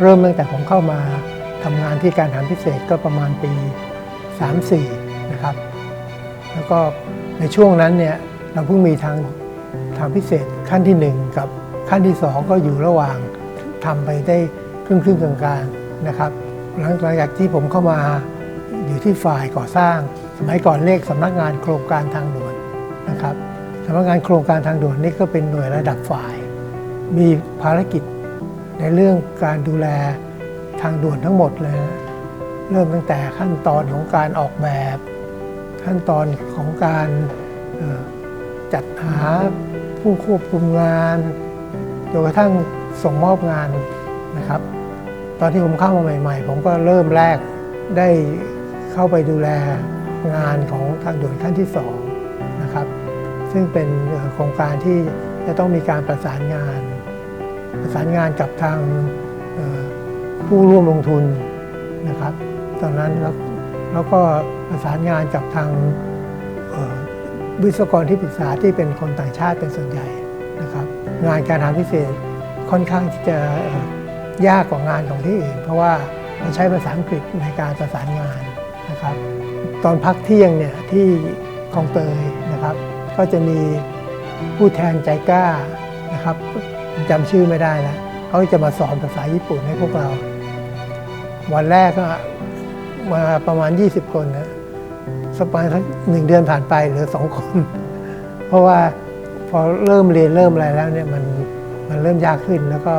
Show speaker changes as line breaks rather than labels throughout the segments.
เริ่มตั้งแต่ผมเข้ามาทำงานที่การทหารพิเศษก็ประมาณปี 34 นะครับ แล้วก็ในช่วงนั้นเนี่ยเราเพิ่งมีทางทางพิเศษขั้นที่ 1 กับขั้นที่ 2 ก็อยู่ระหว่างทำไปได้ครึ่งครึ่งๆกลางๆนะครับหลังหลังจากที่ผมเข้ามาอยู่ที่ฝ่ายก่อสร้าง สมัยก่อนเรียกสำนักงานโครงการทางด่วนนะครับสำนักงานโครงการทางด่วนนี่ก็เป็นหน่วยระดับฝ่าย มีภารกิจ ในเรื่องการดูแลทางด่วนทั้งหมดเลยนะเริ่มตั้งแต่ขั้นตอนของการออกแบบ ขั้นตอนของการจัดหาผู้ควบคุมงานจนกระทั่งส่งมอบงานนะครับ ตอนที่ผมเข้ามาใหม่ ๆ ผมก็เริ่มแรกได้เข้าไปดูแลงานของทางด่วนขั้นที่สองนะครับ ซึ่งเป็นโครงการที่จะต้องมีการประสานงาน ประสานงานกับทางผู้ร่วมลงทุนนะครับ ตอนนั้นแล้วแล้วก็ประสานงานกับทางวิศวกรที่ปรึกษาที่เป็นคนต่างชาติเป็นส่วนใหญ่นะครับ งานการทางพิเศษค่อนข้างที่จะยากกว่างานของที่อื่น เพราะว่าเราใช้ภาษาอังกฤษในการประสานงานนะครับ ตอนพักเที่ยงเนี่ยที่คลองเตยนะครับ ก็จะมีผู้แทนใจกล้านะครับ จำชื่อไม่ได้แล้วเขาจะมาสอนภาษาญี่ปุ่นให้พวกเรา วันแรกก็มาประมาณ 20 คนนะสักประมาณหนึ่งเดือนผ่านไปเหลือสองคน เพราะว่าพอเริ่มเรียนเริ่มอะไรแล้วเนี่ยมันมันเริ่มยากขึ้นแล้วก็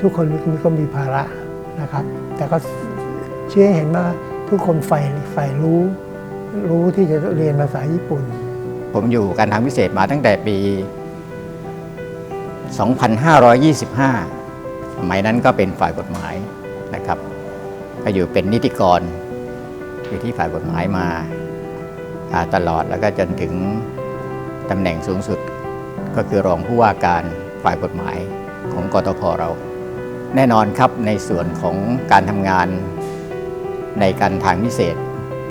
ทุกคนมีก็มีภาระนะครับ แต่ก็เชื่อเห็นว่าทุกคนใฝ่ใฝ่รู้รู้ที่จะเรียนภาษาญี่ปุ่น
ผมอยู่การทางพิเศษมาตั้งแต่ปี 2525 สมัยนั้นก็เป็นฝ่ายกฎหมายนะครับก็อยู่เป็นนิติกร อยู่ที่ฝ่ายกฎหมายมาตลอดแล้วก็จนถึงตำแหน่งสูงสุด ก็คือรองผู้ว่าการฝ่ายกฎหมายของกตพเรา แน่นอนครับในส่วนของการทำงานในการทางพิเศษ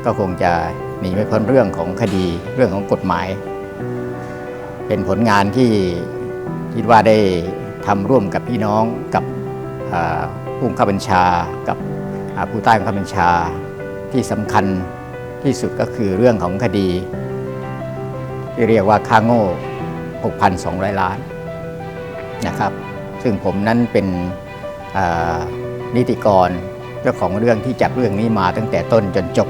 ก็คงจะหนีไม่พ้นเรื่องของคดีเรื่องของกฎหมาย เป็นผลงานที่ คิดว่าได้ทำร่วมกับพี่น้องกับผู้บังคับบัญชา กับผู้ใต้บังคับบัญชาที่สำคัญที่สุดก็คือเรื่องของคดี ที่เรียกว่าค่าโง่ 6,200 ล้านนะครับ ซึ่งผมนั้นเป็นนิติกรเจ้าของเรื่องที่จับเรื่องนี้มาตั้งแต่ต้นจนจบ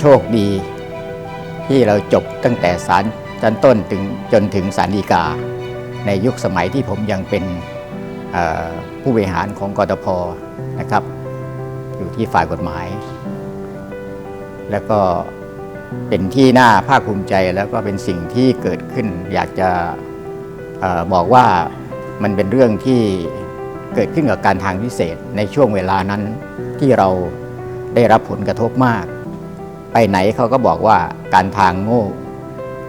โชคดี ที่เราจบตั้งแต่ศาลชั้นต้นถึงจนถึงศาลฎีกา ในยุคสมัยที่ผมยังเป็นผู้บริหารของกตพนะครับ อยู่ที่ฝ่ายกฎหมาย แล้วก็เป็นที่น่าภาคภูมิใจแล้วก็เป็นสิ่งที่เกิดขึ้น อยากจะออบอกว่ามันเป็นเรื่องที่เกิดขึ้นกับการทางพิเศษในช่วงเวลานั้นที่เราได้รับผลกระทบมาก ไปไหนเขาก็บอกว่าการทางโง่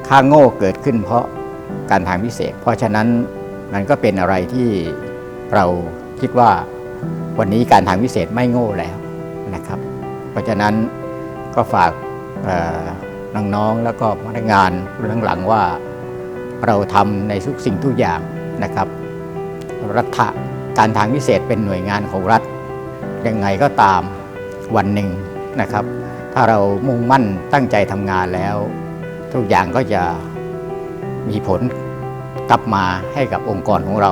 ค่าโง่เกิดขึ้นเพราะ การทางพิเศษ เพราะฉะนั้นมันก็เป็นอะไรที่เราคิดว่าวันนี้การทางพิเศษไม่โง่แล้วนะครับ เพราะฉะนั้นก็ฝากน้องๆแล้วก็พนักงานรุ่นหลังๆว่าเราทำในทุกสิ่งทุกอย่างนะครับ รัฐการทางพิเศษเป็นหน่วยงานของรัฐ ยังไงก็ตามวันหนึ่งนะครับ ถ้าเรามุ่งมั่นตั้งใจทำงานแล้ว ทุกอย่างก็จะ มีผลกลับมาให้กับองค์กรของเรา